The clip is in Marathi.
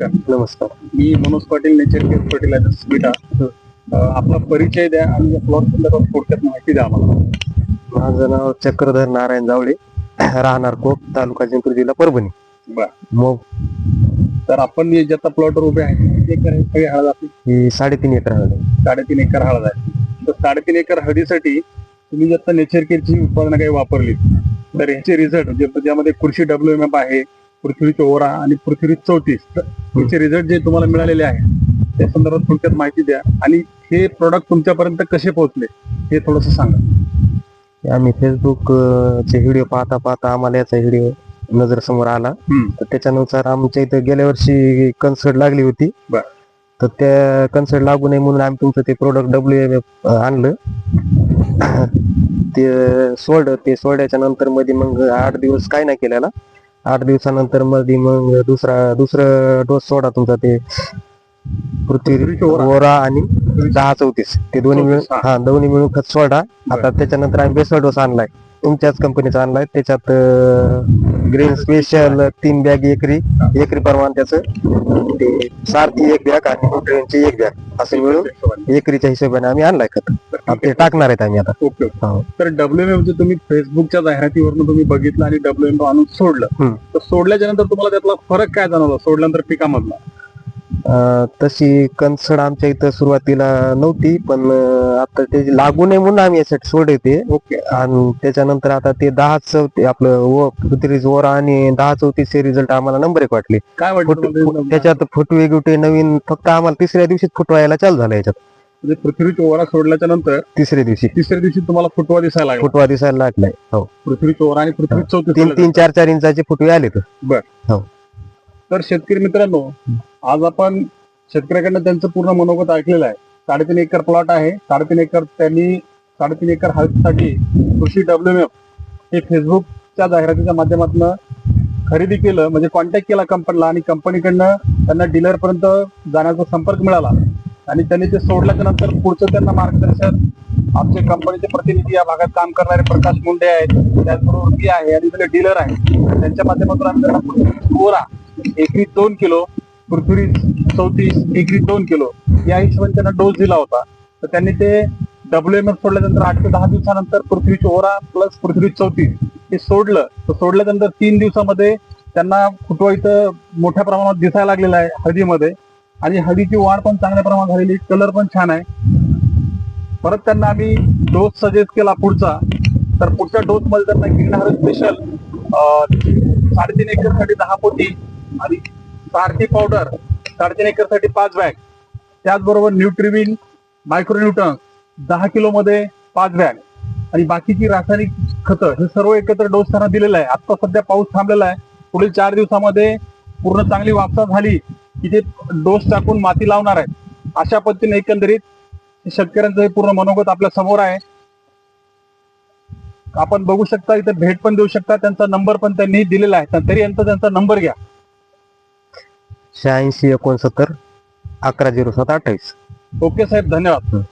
नमस्कार. नमस्कार. मी Manoj Patil nature care fertilisers beta अं, आपला परिचय द्या आणि या प्लॉट संदर्भात थोडक्यात माहिती द्या आम्हाला. माझं नाव चक्रधर नारायण जावळे राहणार कोप तालुका जिंतूर जिल्हा परभणी. बर. मग? तर आपण हे ज्याचा प्लॉटवर उभे आहे किती एकर आहे सगळी हळद आपली? ही साडेतीन एकर आहे. साडेतीन एकर हळद आहे. तर साडेतीन एकर हळदीसाठी तुम्ही जर नेचर केअरची उत्पादनं काही वापरली तर ह्याचे रिझल्ट ज्यामध्ये कृषी डब्ल्यू एम एफ आहे पृथ्वीचे ओरा आणि पृथ्वी चौतीस. याचे रिझल्ट जे तुम्हाला मिळालेले आहेत त्या संदर्भात थोडक्यात माहिती द्या. आणि हे प्रोडक्ट तुमच्यापर्यंत कसे पोहोचले हे थोडस सांगा. आम्ही फेसबुक चे व्हिडिओ पाहता पाहता आम्हाला याचा व्हिडिओ नजर समोर आला. तर त्याच्यानुसार आमच्या इथं गेल्या वर्षी कन्सर्ट लागली होती. तर त्या कन्सर्ट लागू नये म्हणून आम्ही तुमचं ते प्रोडक्ट डब्ल्यू एम एफ आणलं. ते सोड ते सोडायच्या नंतर मध्ये मग आठ दिवस काय नाही केलेला. आठ दिवसानंतरमध्ये मग दुसरा दुसरं डोस सोडा तुमचा ते. पृथ्वी ओरा. आणि दहा चौतीस. ते दोन्ही मिळून 34, हा. दोन्ही मिळून खत सोडा. आता. त्याच्यानंतर आम्ही बेसल डोस आणलाय. तुमच्याच कंपनीचा आणलाय. त्याच्यात ग्रीन स्पेशल तीन बॅग एकरी. एकरी प्रमाण त्याचं ते सारथी एक बॅग आणि न्यूट्रियनची एक बॅग असं मिळून एकरीच्या हिशोबाने आम्ही आणलाय खत. ते टाकणार आहेत आम्ही आता. ओके ओके हो. तर डब्ल्यू एम जे तुम्ही फेसबुकच्या जाहिरातीवरून तुम्ही बघितलं आणि डब्ल्यू एम आणून सोडलं. हम्म. तर सोडल्याच्या नंतर तुम्हाला त्यातला फरक काय जाणवला? सोडल्यानंतर पिकामधला? अं, तशी कन्सड आमच्या इथं सुरुवातीला नव्हती पण अं, आता त्याची लागू नये म्हणून आम्ही यासाठी सोडते ओके आणि त्याच्यानंतर आता ते दहा चौथी आपलं ओ पृथ्वीज ओरा आणि दहा चौतीसचे रिझल्ट आम्हाला नंबर एक वाटले. काय वाटतं फुट- तुम्हाला? फुट- त्याच्यात फुटवे गुटे नवीन फक्त आम्हाला तिसऱ्या दिवशी फुटवायला चालू झालं याच्यात. म्हणजे पृथ्वीची ओरा सोडल्याच्या नंतर तिसऱ्या दिवशी. तिसऱ्या दिवशी तुम्हाला फुटवा दिसायला लागला. फुटवा दिसायला लागलाय. हो. पृथ्वीची ओरा आणि पृथ्वी चौथी तीन तीन चार चार इंचाचे फुटवे आले तर शेतकरी मित्रांनो आज आपण शेतकऱ्याकडनं त्यांचं पूर्ण मनोगत ऐकलेलं आहे. साडेतीन एकर प्लॉट आहे. साडेतीन एकर त्यांनी साडेतीन एकर हळदीसाठी कृषी डब्ल्यू एम हे फेसबुकच्या जाहिरातीच्या माध्यमातून खरेदी केलं. म्हणजे कॉन्टॅक्ट केला कंपनीला आणि कंपनीकडनं त्यांना डीलर पर्यंत जाण्याचा संपर्क मिळाला. आणि त्यांनी ते सोडल्याच्या नंतर पुढचं त्यांना मार्गदर्शन आमचे कंपनीचे प्रतिनिधी या भागात काम करणारे प्रकाश मुंडे आहेत त्याचबरोबर मी आहे आणि तिथले डीलर आहे. त्यांच्या माध्यमातून आम्ही त्यांना एकरी दोन किलो पृथ्वी चौतीस एकरी दोन किलो या हिशोबाने त्यांना डोस दिला होता. तर त्यांनी ते डब्ल्यू एम एफ सोडल्यानंतर आठ ते दहा दिवसानंतर पृथ्वीची ओरा प्लस पृथ्वी चौतीस हे सोडलं. तर सोडल्यानंतर तीन दिवसामध्ये त्यांना फुटवा इथं मोठ्या प्रमाणात दिसायला लागलेला आहे हळदीमध्ये आणि हळदीची वाढ पण चांगल्या प्रमाणात झालेली कलर पण छान आहे. परत त्यांना आम्ही डोस सजेस्ट केला पुढचा. तर पुढच्या डोस मध्ये त्यांना गिरणार स्पेशल साडेतीन एकरसाठी दहा पोती आणि सारथी पावडर साडेतीन एकरसाठी पाच बॅग त्याचबरोबर न्यूट्रिविन मायक्रोन्यूटन दहा किलो मध्ये पाच बॅग आणि बाकीची रासायनिक खतं हे सर्व एकत्र डोस त्यांना दिलेला आहे. आता सध्या पाऊस थांबलेला आहे. पुढील चार दिवसामध्ये पूर्ण चांगली वापसा झाली. की डोस टाकून माती लावणार आहेत. अशा पद्धतीने एकंदरीत शेतकऱ्यांचं हे पूर्ण मनोगत आपल्यासमोर आहे. आपण बघू शकता इथे भेट पण देऊ शकता. त्यांचा नंबर पण त्यांनी दिलेला आहे. तरी यांचा त्यांचा नंबर घ्या. शहाऐंशी एकोणसत्तर अकरा झिरो सात अठ्ठावीस. ओके साहेब धन्यवाद.